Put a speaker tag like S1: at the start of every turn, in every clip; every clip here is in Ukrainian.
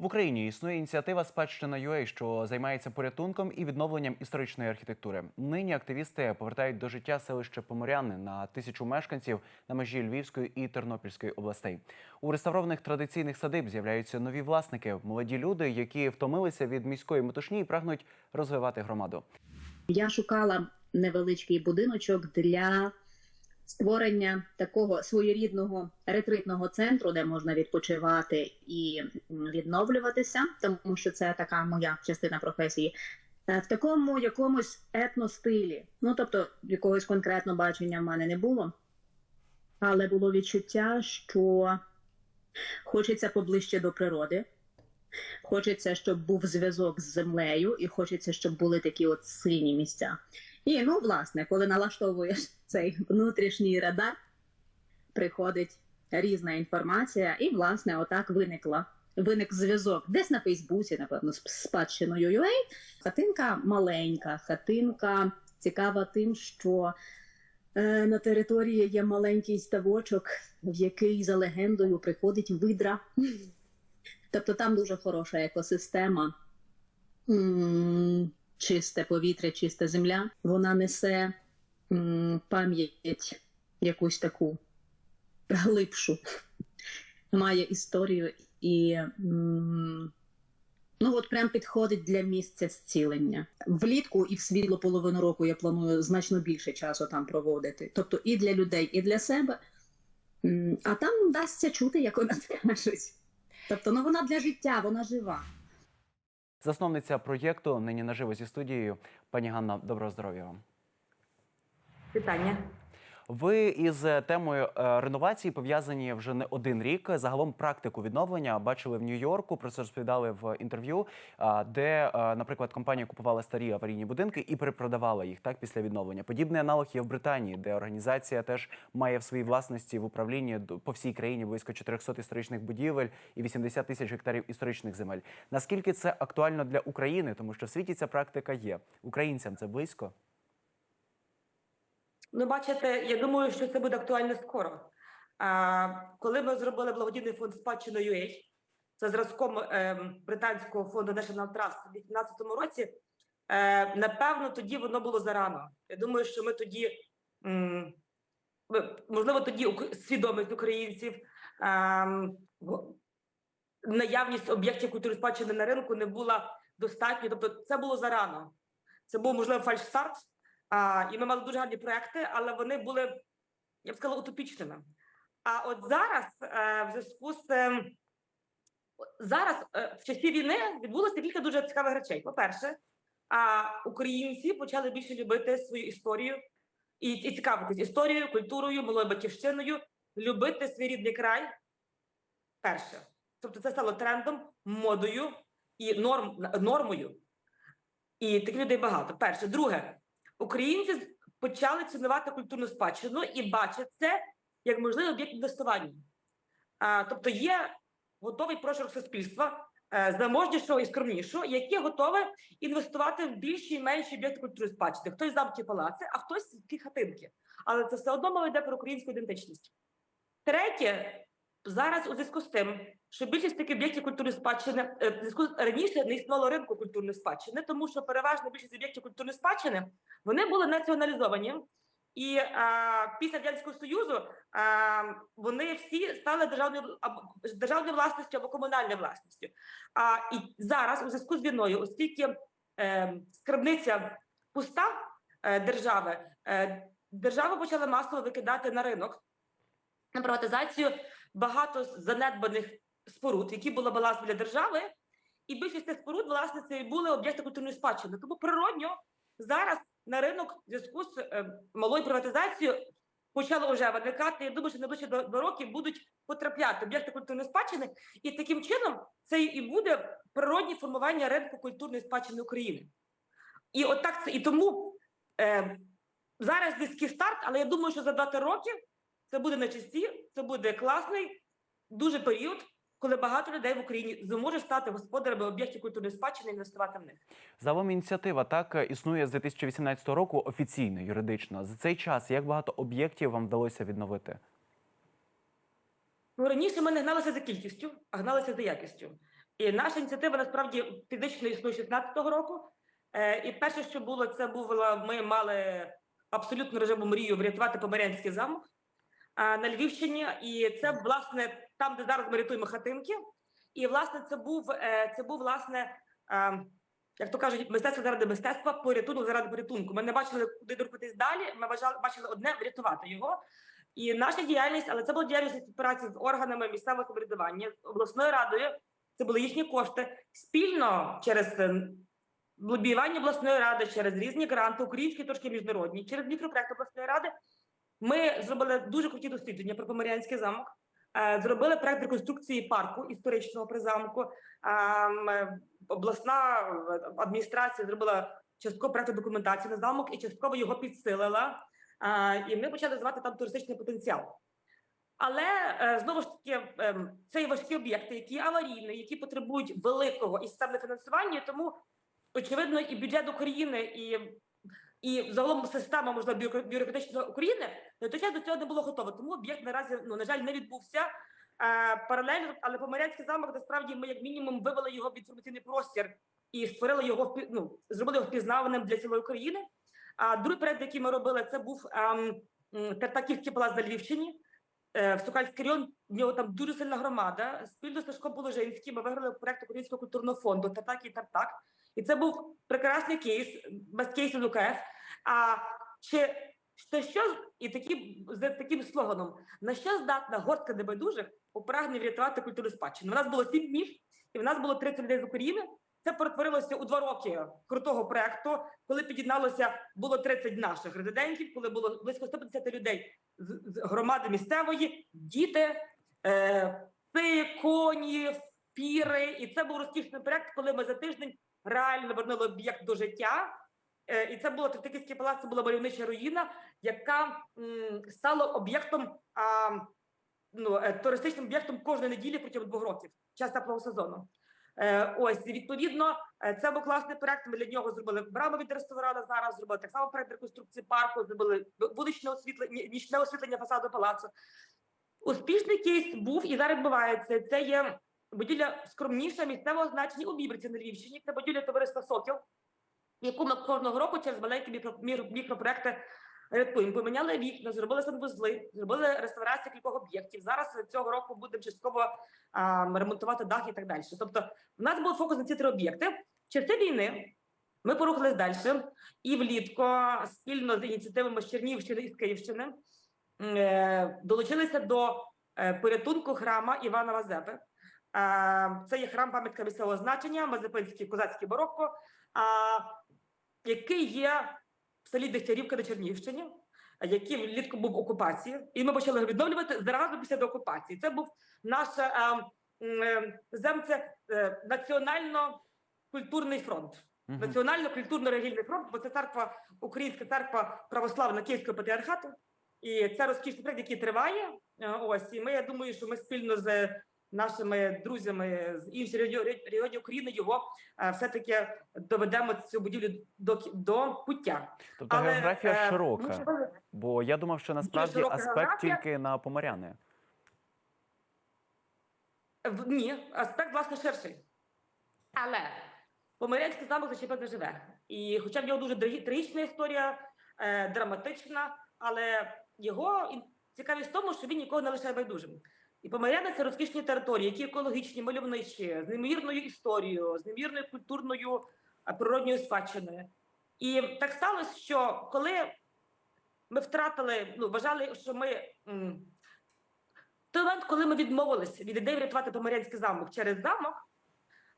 S1: В Україні існує ініціатива Спадщина UA, що займається порятунком і відновленням історичної архітектури. Нині активісти повертають до життя селище Поморяни на тисячу мешканців на межі Львівської і Тернопільської областей. У реставрованих традиційних садиб з'являються нові власники, молоді люди, які втомилися від міської метушні і прагнуть розвивати громаду.
S2: Я шукала невеличкий будиночок для створення такого своєрідного ретритного центру, де можна відпочивати і відновлюватися, тому що це така моя частина професії. Е, В такому якомусь етностилі. Ну тобто якогось конкретного бачення в мене не було, але було відчуття, що хочеться поближче до природи. Хочеться, щоб був зв'язок з землею, і хочеться, щоб були такі от сильні місця. І ну, власне, коли налаштовуєш цей внутрішній радар, приходить різна інформація, і, власне, отак виникла. Виник зв'язок десь на Фейсбуці, напевно, з спадщиною UA. Хатинка маленька, хатинка цікава тим, що е, на території є маленький ставочок, в який за легендою приходить видра. Тобто там дуже хороша екосистема, чисте повітря, чиста земля. Вона несе пам'ять якусь таку глибшу, має історію і ну от прям підходить для місця зцілення. Влітку і в світло половину року я планую значно більше часу там проводити. Тобто і для людей, і для себе. А там дасться чути, як вона скажуть. Тобто, ну вона для життя, вона жива.
S1: Засновниця проєкту нині наживо зі студією. Пані Ганна, доброго здоров'я вам.
S3: Питання.
S1: Ви із е, темою е, реновації пов'язані вже не один рік. Загалом практику відновлення бачили в Нью-Йорку. Про це розповідали в інтерв'ю, а, де, е, наприклад, компанія купувала старі аварійні будинки і перепродавала їх так після відновлення. Подібний аналог є в Британії, де організація теж має в своїй власності в управлінні по всій країні близько 400 історичних будівель і 80 тисяч гектарів історичних земель. Наскільки це актуально для України, тому що в світі ця практика є. Українцям це близько.
S3: Ну, бачите, я думаю, що це буде актуально скоро. А, коли ми зробили благодійний фонд спадщина UA, це зразком ем, британського фонду National Trust у 2018 році, е, напевно, тоді воно було зарано. Я думаю, що ми тоді, м, можливо, тоді свідомість українців, в- наявність об'єктів культури спадщини на ринку не була достатньо. Тобто, це було зарано. Це був можливо фальшстарт. І ми мали дуже гарні проекти, але вони були, я б сказала, утопічними. А от зараз, е, в зв'язку з зараз, е, в часі війни, відбулося кілька дуже цікавих речей. По-перше, українці почали більше любити свою історію і, і цікавитись історією, культурою, малою батьківщиною, любити свій рідний край. Перше. Тобто це стало трендом, модою і норм, нормою. І таких людей багато. Перше. Друге, українці почали цінувати культурну спадщину і бачать це як можливий об'єкт інвестування. А, тобто є готовий прошарок суспільства, е, заможнішого і скромнішого, яке готове інвестувати в більші і менші об'єкти культури спадщини. Хтось замки палаци, а хтось ті хатинки. Але це все одно мова йде про українську ідентичність. Третє, зараз у зв'язку з тим, що більшість таких об'єктів культурної спадщини е, в зв'язку раніше не існувало ринку культурної спадщини, тому що переважна більшість об'єктів культурної спадщини вони були націоналізовані. І а, після радянського союзу а, вони всі стали державною або державною власністю або комунальною власністю. А і зараз, у зв'язку з війною, оскільки е, скарбниця пуста е, держави, е, держава почала масово викидати на ринок на приватизацію багато занедбаних споруд, які були баланс для держави, і більшість цих споруд, власне, це і були об'єкти культурної спадщини. Тому природньо зараз на ринок в зв'язку з е, малою приватизацією почало вже виникати. Я думаю, що найближчі до, років будуть потрапляти об'єкти культурної спадщини, і таким чином це і буде природні формування ринку культурної спадщини України. І от це і тому е, зараз низький старт, але я думаю, що за 2 роки це буде на часі, це буде класний дуже період, коли багато людей в Україні зможе стати господарями об'єктів культурної спадщини і інвестувати в них.
S1: Загалом ініціатива так існує з 2018 року офіційно, юридично. За цей час як багато об'єктів вам вдалося відновити?
S3: Ну раніше ми не гналися за кількістю, а гналися за якістю. І наша ініціатива насправді фізично існує 16-го року. Е, і перше, що було, це було, ми мали абсолютно режиму мрію врятувати Поморянський замок на Львівщині. І це, власне, там, де зараз ми рятуємо хатинки. І, власне, це був, е, це був власне, е, як то кажуть, мистецтво заради мистецтва, порятунок заради порятунку. Ми не бачили, куди рухатись далі. Ми бажали, бачили одне врятувати його. І наша діяльність, але це була діяльність співпраці з органами місцевого самоврядування, з обласною радою. Це були їхні кошти спільно через е, лобіювання обласної ради, через різні гранти, українські трошки міжнародні, через мікропроект обласної ради. Ми зробили дуже круті дослідження про Поморянський замок. е, Зробили проект реконструкції парку історичного при замку. Ем, Обласна адміністрація зробила частково проекту документацію на замок і частково його підсилила. Е, І ми почали звати там туристичний потенціал. Але е, знову ж таки, ем, це є важкі об'єкти, які аварійні, які потребують великого і системного фінансування. Тому очевидно, і бюджет України, і, і загалом система можливо бюро- бюрократична України на той час до цього не було готово. Тому об'єкт наразі ну на жаль не відбувся. Е, паралельно, але Поморянський замок насправді ми як мінімум вивели його в інформаційний простір і створили його ну, зробили його впізнаваним для цілої України. А другий проект, який ми робили, це був ем, Тартаківський палац на Львівщині. Е, в Сокальський район в нього там дуже сильна громада. Спільно з Сашком Положинським ми виграли проект Українського культурного фонду Тартак і Тартак. І це був прекрасний кейс, без кейсу ЛУКФ. А чи що, що і такі з таким слоганом на що здатна горстка небайдужих у прагненні врятувати культурну спадщину? У нас було сім днів, і в нас було 30 людей з України. Це перетворилося у два роки крутого проекту, коли під'єдналося було 30 наших резидентів, коли було близько 150 людей з, громади місцевої, діти, е, коні, піри. І це був розкішний проект, коли ми за тиждень реально вернули об'єкт до життя. Е, І це було Третаківський палац, це була мальовнича руїна, яка м, стала об'єктом ну, е, туристичним об'єктом кожної неділі протягом двох років, час теплого сезону. Е, ось відповідно, е, це був класний проект. Ми для нього зробили браму від ресторана. Зараз зробили так само проект реконструкції парку. Зробили вуличне освітлення, нічне освітлення фасаду палацу. Успішний кейс був і зараз відбувається. Це є будівля скромніша місцевого значення у Бібриці на Львівщині. Це будівля товариства Сокіл, яку ми кожного року через маленькі мікро, мікро- мікропроекти. Поміняли вікна, зробили санвузли, зробили реставрацію кількох об'єктів. Зараз цього року будемо частково а, ремонтувати дах і так далі. Тобто, в нас був фокус на ці три об'єкти. Часи війни ми порухались далі і влітку спільно з ініціативами з Чернігівщини і з Київщини е, долучилися до е, порятунку храма Івана Мазепи. Е, Це є храм пам'ятка місцевого значення, Мазепинський козацький барокко, який є в селі Дегтярівка на Чернігівщині, який влітку був в окупації, і ми почали його відновлювати зразу після деокупації. Це був наш е, е, зем, це е, національно-культурний фронт.
S1: Мгм.
S3: Національно-культурно-релігійний фронт, бо це церква, Українська церква православна Київського патріархату. І це розкішний проект, який триває. Е, Ось і ми я думаю, що ми спільно з нашими друзями з інших регіонів України його е, все-таки доведемо цю будівлю до, до пуття.
S1: Тобто географія
S3: е,
S1: широка.
S3: ну,
S1: Бо я думав, що насправді аспект
S3: географія.
S1: тільки на поморяни.
S3: В- Ні, аспект власне ширший. Але Помирянський замок не живе. І хоча в нього дуже трагічна історія, е, драматична, але його цікавість в тому, що він нікого не лишає байдужим. І Помиряни це розкішні території, які екологічні, мальовничі, з неймовірною історією, з неймовірною культурною е, природньою спадщиною. І так сталося, що коли ми втратили, ну вважали, що ми той момент, коли ми відмовилися від ідеї врятувати Поморянський замок через замок,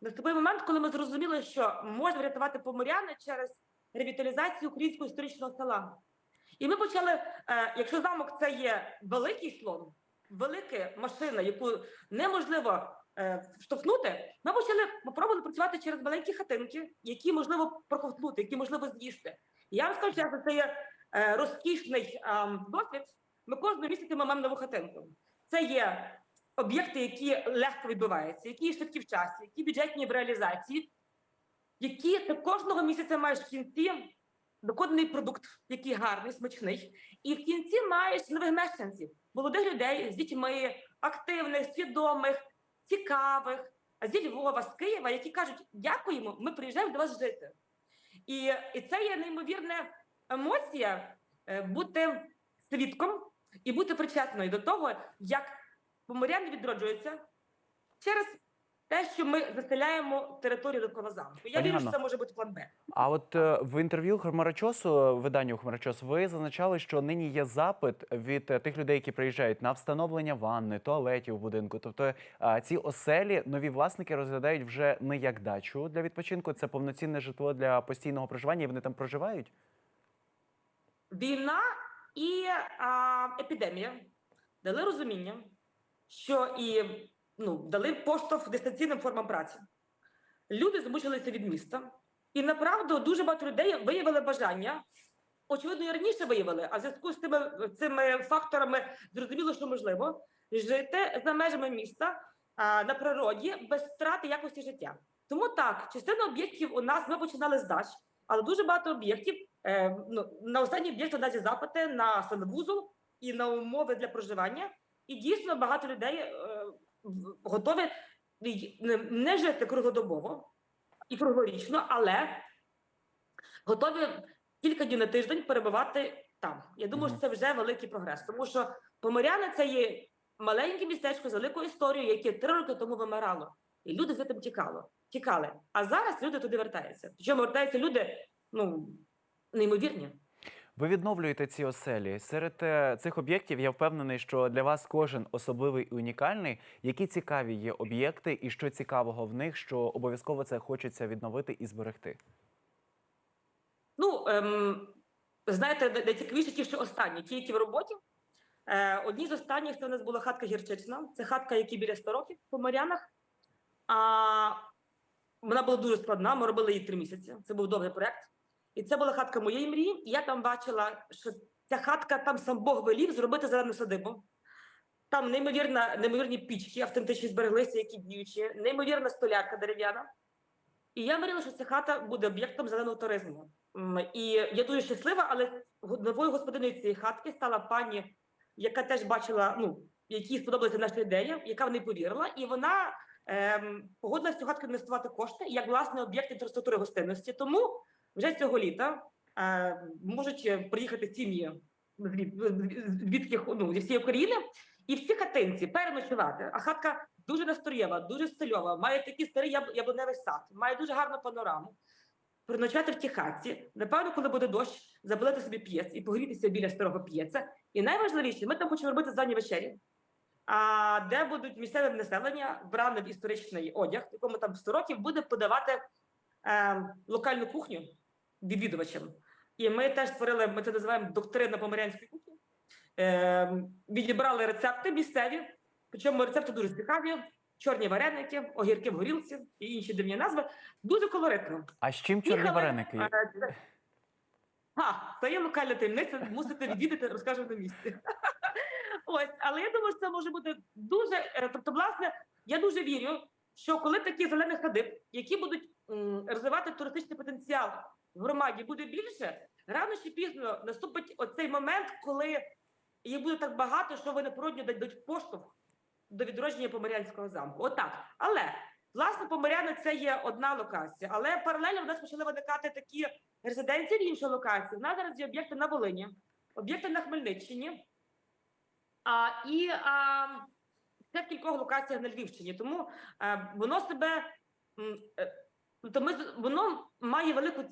S3: наступив момент, коли ми зрозуміли, що можна врятувати Поморяни через ревіталізацію українського історичного села. І ми почали, е, якщо замок це є великий слон, велика машина, яку неможливо е, штовхнути, ми почали попробували працювати через маленькі хатинки, які можливо проковтнути, які можливо з'їсти. Я вам скажу чесно, це є е, розкішний ем, досвід. Ми кожного місяця ми маємо нову хатинку. Це є об'єкти, які легко відбуваються, які швидкі в часі, які бюджетні в реалізації, які ти кожного місяця маєш в кінці доконаний продукт, який гарний, смачний, і в кінці маєш нових мешканців, молодих людей з дітьми, активних, свідомих, цікавих, зі Львова, з Києва, які кажуть: дякуємо, ми приїжджаємо до вас жити. І, і це є неймовірна емоція е, бути свідком і бути причетною до того, як поморяни відроджуються через те, що ми заселяємо територію довкола замку. Я
S1: Пані
S3: вірю, що це може бути план Б.
S1: А от е, в інтерв'ю Хмарочосу, виданню Хмарочос, ви зазначали, що нині є запит від е, тих людей, які приїжджають на встановлення ванни, туалетів в будинку. Тобто е, ці оселі нові власники розглядають вже не як дачу для відпочинку, це повноцінне житло для постійного проживання, і вони там проживають.
S3: Війна і а, епідемія дали розуміння, що і ну, дали поштовх дистанційним формам праці. Люди змучилися від міста, і направду дуже багато людей виявили бажання. Очевидно, і раніше виявили, а в зв'язку з цими, цими факторами зрозуміло, що можливо жити за межами міста а, на природі без втрати якості життя. Тому так, частина об'єктів у нас ми починали з дач, але дуже багато об'єктів Е, ну, на останній об'єкт у запити на санвузол і на умови для проживання. І дійсно багато людей е, готові не, жити круглодобово і круглорічно, але готові кілька днів на тиждень перебувати там. Я думаю, що це вже великий прогрес, тому що Поморяни це є маленьке містечко з великою історією, яке три роки тому вимирало. І люди за тим тікало, тікали. А зараз люди туди вертаються. Причому вертаються люди, ну неймовірні.
S1: Ви відновлюєте ці оселі. Серед е, цих об'єктів я впевнений, що для вас кожен особливий і унікальний. Які цікаві є об'єкти, і що цікавого в них, що обов'язково це хочеться відновити і зберегти.
S3: Ну, ем, знаєте, найцікавіше ті, що останні, ті, які в роботі. Е, одні з останніх це у нас була хатка гірчична. Це хатка, якій біля 100 років по Мар'янах. А вона була дуже складна. Ми робили її три місяці. Це був довгий проект. І це була хатка моєї мрії. І я там бачила, що ця хатка там сам Бог велів зробити зелену садибу. Там неймовірна, неймовірні пічки, автентичні збереглися, які діючі, неймовірна столярка дерев'яна. І я мріяла, що ця хата буде об'єктом зеленого туризму. І я дуже щаслива, але новою господиною цієї хатки стала пані, яка теж бачила, ну, якій сподобалася наша ідея, яка в неї повірила, і вона ем, погодилася цю хатку інвестувати кошти як власне об'єкт інфраструктури гостинності. Тому вже цього літа е, можуть е, приїхати сім'ї звідки ну, зі всієї України, і в цій хатинці переночувати. А хатка дуже настроєва, дуже стильова, має такий старий яб- яблуневий сад, має дуже гарну панораму. Переночувати в тій хатці, напевно, коли буде дощ, запалити собі п'єц і погрітися біля старого п'єца. І найважливіше, ми там хочемо робити здані вечері, а, де будуть місцеве населення вбране в історичний одяг, якому там 100 років буде подавати е, локальну кухню відвідувачам. І ми теж створили, ми це називаємо доктрина поморянської кухні. Е, відібрали рецепти місцеві, причому рецепти дуже цікаві. Чорні вареники, огірки в горілці і інші дивні назви. Дуже колоритно.
S1: А з чим чорні
S3: Їхали,
S1: вареники?
S3: е, це- А, це є локальна таємниця, мусите відвідати, розкажемо на місці. Ось, але я думаю, що це може бути дуже. е, Тобто, власне, я дуже вірю, що коли такі зелені садиб, які будуть розвивати туристичний потенціал в громаді, буде більше, рано чи пізно наступить оцей момент, коли їх буде так багато, що вони природньо дадуть поштовх до відродження Поморянського замку. Отак. Але власне Поморяни це є одна локація, але паралельно в нас почали виникати такі резиденції в іншій локації. У нас зараз є об'єкти на Волині, об'єкти на Хмельниччині, а, і а, це в кількох локаціях на Львівщині. Тому е, воно себе м, е, тобто ми, воно має велику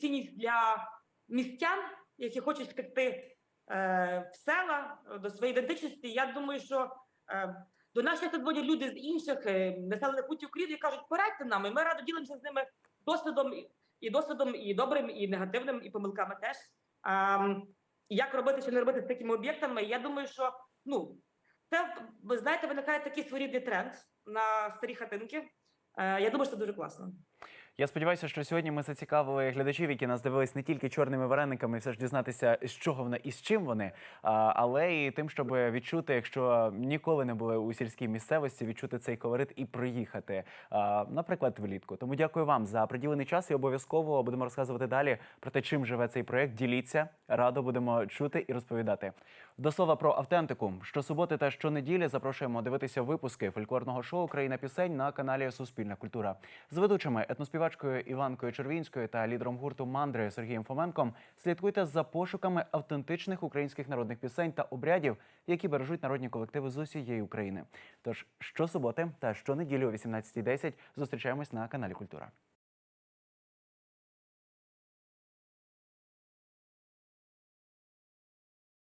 S3: цінність, для містян, які хочуть втекти е, в села е, до своєї ідентичності. Я думаю, що е, до нас часто дзвонять люди з інших е, населених пунктів України і кажуть, порадьте нам, і ми радо ділимося з ними досвідом і- досвідом, і добрим, і негативним, і помилками теж. М, як робити чи не робити з такими об'єктами? Я думаю, що ну це ви знаєте, виникає такий своєрідний тренд на старі хатинки. Е, я думаю, що це дуже класно.
S1: Я сподіваюся, що сьогодні ми зацікавили глядачів, які нас дивились не тільки чорними варениками, все ж дізнатися, з чого вони і з чим вони, але і тим, щоб відчути, якщо ніколи не були у сільській місцевості, відчути цей колорит і приїхати, наприклад, влітку. Тому дякую вам за приділений час і обов'язково будемо розказувати далі про те, чим живе цей проект. Діліться, радо будемо чути і розповідати. До слова про автентику. Щосуботи та щонеділі запрошуємо дивитися випуски фольклорного шоу Країна пісень на каналі Суспільна культура з ведучими етноспівачкою Іванкою Червінською та лідером гурту Мандри Сергієм Фоменком. Слідкуйте за пошуками автентичних українських народних пісень та обрядів, які бережуть народні колективи з усієї України. Тож щосуботи та щонеділі о 18.10 зустрічаємось на каналі Культура.